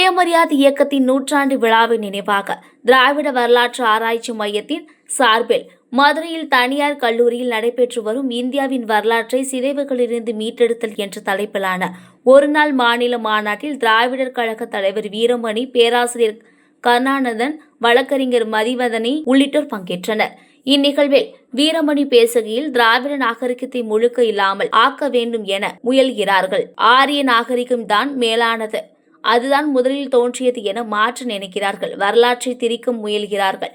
சுயமரியாதை இயக்கத்தின் நூற்றாண்டு விழாவின் நினைவாக திராவிட வரலாற்று ஆராய்ச்சி மையத்தின் சார்பில் மதுரையில் தனியார் கல்லூரியில் நடைபெற்று வரும் இந்தியாவின் வரலாற்றை சிதைவுகளிலிருந்து மீட்டெடுத்தல் என்ற தலைப்பிலான ஒருநாள் மாநில மாநாட்டில் திராவிடர் கழக தலைவர் வீரமணி பேராசிரியர் கருணாநந்தன் வழக்கறிஞர் மதிவதனி உள்ளிட்டோர் பங்கேற்றனர். இந்நிகழ்வில் வீரமணி பேசுகையில் திராவிட நாகரிகத்தை முழுக்க இல்லாமல் ஆக்க வேண்டும் என முயல்கிறார்கள். ஆரிய நாகரிகம் தான் மேலானது. அதுதான் முதலில் தோன்றியது என மாற்ற நினைக்கிறார்கள். வரலாற்றை திரிக்க முயல்கிறார்கள்.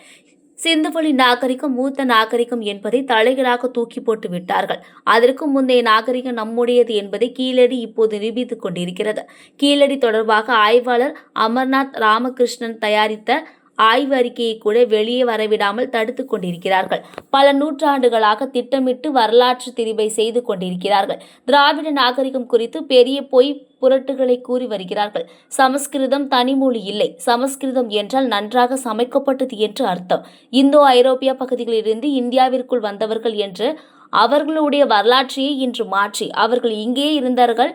சிந்துவெளி நாகரிகம் மூத்த நாகரிகம் என்பதை தலைகளாக தூக்கி போட்டு விட்டார்கள். அதற்கு முந்தைய நாகரிகம் நம்முடையது என்பதை கீழடி இப்போது நிரூபித்துக் கொண்டிருக்கிறது. கீழடி தொடர்பாக ஆய்வாளர் அமர்நாத் ராமகிருஷ்ணன் தயாரித்த ஆய்வு அறிக்கையை கூட வெளியே வரவிடாமல் தடுத்து கொண்டிருக்கிறார்கள். பல நூற்றாண்டுகளாக திட்டமிட்டு வரலாற்று திரிபை செய்து கொண்டிருக்கிறார்கள். திராவிட நாகரிகம் குறித்து பெரிய பொய் புரட்டுகளை கூறி வருகிறார்கள். சமஸ்கிருதம் தனிமொழி இல்லை. சமஸ்கிருதம் என்றால் நன்றாக சமைக்கப்பட்டது என்று அர்த்தம். இந்தோ ஐரோப்பிய பகுதிகளிலிருந்து இந்தியாவிற்குள் வந்தவர்கள் என்று அவர்களுடைய வரலாற்றையே இன்று மாற்றி அவர்கள் இங்கே இருந்தார்கள்.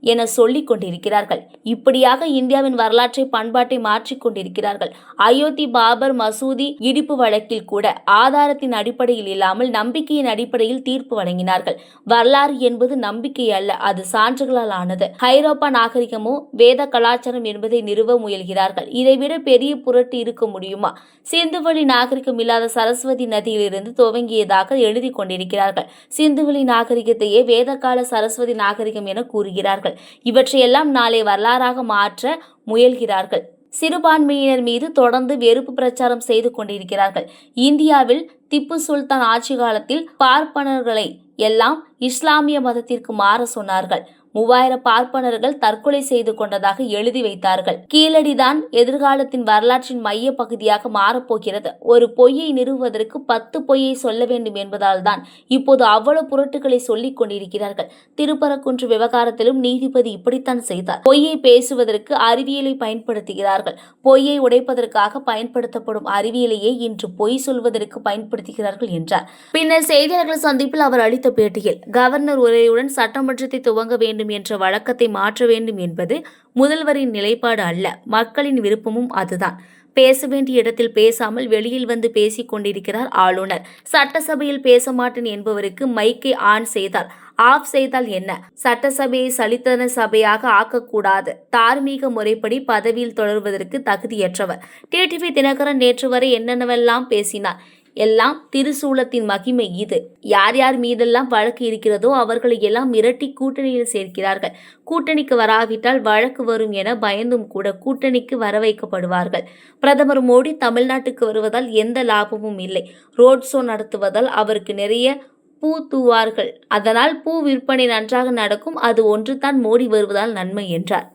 என சொல்லிக் கொண்டிருக்கிறார்கள். இப்படியாக இந்தியாவின் வரலாற்றை பண்பாட்டை மாற்றிக் கொண்டிருக்கிறார்கள். அயோத்தி பாபர் மசூதி இடிப்பு வழக்கில் கூட ஆதாரத்தின் அடிப்படையில் இல்லாமல் நம்பிக்கையின் அடிப்படையில் தீர்ப்பு வழங்கினார்கள். வரலாறு என்பது நம்பிக்கை அல்ல அது சான்றுகளால் ஆனது. ஐரோப்பா நாகரிகமோ வேத கலாச்சாரம் என்பதை நிறுவ முயல்கிறார்கள். இதைவிட பெரிய புரட்டு இருக்க முடியுமா? சிந்துவெளி நாகரிகம் இல்லாத சரஸ்வதி நதியிலிருந்து துவங்கியதாக எழுதி கொண்டிருக்கிறார்கள். சிந்துவெளி நாகரிகத்தையே வேதகால சரஸ்வதி நாகரிகம் என கூறுகிறார்கள். இவற்றையெல்லாம் நாளை வரலாறாக மாற்ற முயல்கிறார்கள். சிறுபான்மையினர் மீது தொடர்ந்து வெறுப்பு பிரச்சாரம் செய்து கொண்டிருக்கிறார்கள். இந்தியாவில் திப்பு சுல்தான் ஆட்சி காலத்தில் பார்ப்பனர்களை எல்லாம் இஸ்லாமிய மதத்திற்கு மாற சொன்னார்கள். மூவாயிரம் பார்ப்பனர்கள் தற்கொலை செய்து கொண்டதாக எழுதி வைத்தார்கள். கீழடிதான் எதிர்காலத்தின் வரலாற்றின் மைய பகுதியாக மாறப்போகிறது. ஒரு பொய்யை நிறுவுவதற்கு பத்து பொய்யை சொல்ல வேண்டும் என்பதால் தான் இப்போது அவ்வளவு புரட்டுகளை சொல்லிக் கொண்டிருக்கிறார்கள். திருப்பரக்குன்று விவகாரத்திலும் நீதிபதி இப்படித்தான் செய்தார். பொய்யை பேசுவதற்கு அறிவியலை பயன்படுத்துகிறார்கள். பொய்யை உடைப்பதற்காக பயன்படுத்தப்படும் அறிவியலையே இன்று பொய் சொல்வதற்கு பயன்படுத்துகிறார்கள் என்றார். பின்னர் செய்தியாளர்கள் சந்திப்பில் அவர் அளித்த பேட்டியில் கவர்னர் உரையுடன் சட்டமன்றத்தை துவங்க வேண்டும் என்ற வழக்கத்தை மாற்ற வேண்டும் என்பது முதல்வரின் நிலைப்பாடு அல்ல. மக்களின் விருப்பமும் அதுதான். பேச வேண்டிய இடத்தில் பேசாமல் வெளியில் வந்து பேசிக் கொண்டிருக்கிறார் ஆளுநர். சட்டசபையில் பேச மாட்டேன் என்பவருக்கு மைக்கை ஆன் செய்தால் ஆஃப் செய்தால் என்ன? சட்டசபையை சலித்தன சபையாக ஆக்கக்கூடாது. தார்மீக முறைப்படி பதவியில் தொடர்வதற்கு தகுதியற்றவர். டிடிவி தினகரன் நேற்று வரை என்னென்னவெல்லாம் பேசினார்? எல்லாம் திருசூலத்தின் மகிமை இது. யார் யார் மீதெல்லாம் வழக்கு இருக்கிறதோ அவர்களை எல்லாம் மிரட்டி கூட்டணியில் சேர்க்கிறார்கள். கூட்டணிக்கு வராவிட்டால் வழக்கு வரும் என பயந்தும் கூட கூட்டணிக்கு வர வைக்கப்படுவார்கள் பிரதமர் மோடி தமிழ்நாட்டுக்கு வருவதால் எந்த லாபமும் இல்லை. ரோட் ஷோ நடத்துவதால் அவருக்கு நிறைய பூ தூவார்கள். அதனால் பூ விற்பனை நன்றாக நடக்கும். அது ஒன்றுதான் மோடி வருவதால் நன்மை என்றார்.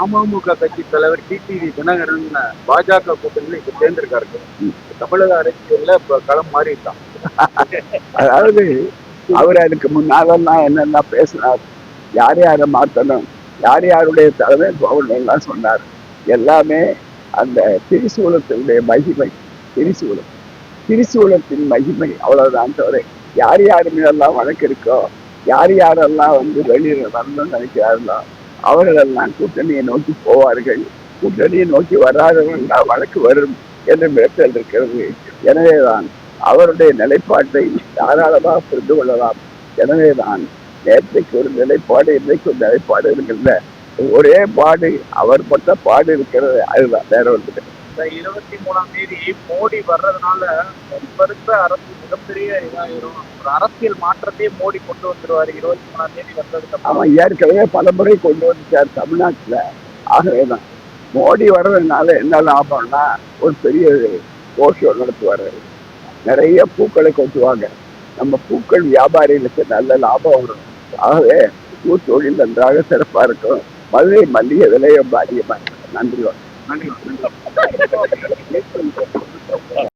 அமமுக கட்சி தலைவர் டிடிவி தினகரன் பாஜக கூட்டணியில இப்ப சேர்ந்திருக்காரு. தமிழக அரசியல்ல இப்ப களம் மாறிட்டான். அதாவது அவர் அதுக்கு முன்னாலெல்லாம் என்னெல்லாம் பேசினார் யார் யாரை மாற்றணும் யார் யாருடைய தலைமை எல்லாம் சொன்னார். எல்லாமே அந்த திரிசூலத்தினுடைய மகிமை திரிசூலம். திரிசூலத்தின் மகிமை அவ்வளவுதான் தவிர யார் யார் மீதெல்லாம் வழக்கு இருக்கோ யார் யாரெல்லாம் வந்து வெளியில் வரணும்னு நினைக்கிறார்களோ அவர்களெல்லாம் கூட்டணியை நோக்கி போவார்கள். கூட்டணியை நோக்கி வராதவர்கள் வழக்கு வரும் என்று மிரட்டல் இருக்கிறது. எனவேதான் அவருடைய நிலைப்பாட்டை தாராளமாக புரிந்து கொள்ளலாம். எனவேதான் நேற்றைக்கு ஒரு நிலைப்பாடு இன்றைக்கு ஒரு நிலைப்பாடு இருக்கின்ற ஒரே பாடு அவர் பட்ட பாடு இருக்கிறது. அதுதான் வேற ஒன்று இந்த இருபத்தி மூணாம் தேதி மோடி வர்றதுனால இப்ப இருக்கிற அரசு மிகப்பெரிய இதாயிரும். ஒரு அரசியல் மாற்றத்தையே மோடி கொண்டு வந்துருவாரு இருபத்தி மூணாம் தேதி வந்ததுக்கு அவன் ஏற்கனவே பலமுறை கொண்டு வந்துட்டார் தமிழ்நாட்டில். ஆகவேதான். மோடி வர்றதுனால என்ன லாபம்னா ஒரு பெரிய கோஷம் நடத்துவார். நிறைய பூக்களை கொட்டுவாங்க. நம்ம பூக்கள் வியாபாரிகளுக்கு நல்ல லாபம் வரும். ஆகவே பூத்தொழில் நன்றாக சிறப்பாக இருக்கும். மதுரை மல்லிகை விலை அதிகமாக இருக்கும் நன்றி வணக்கம். நன்றி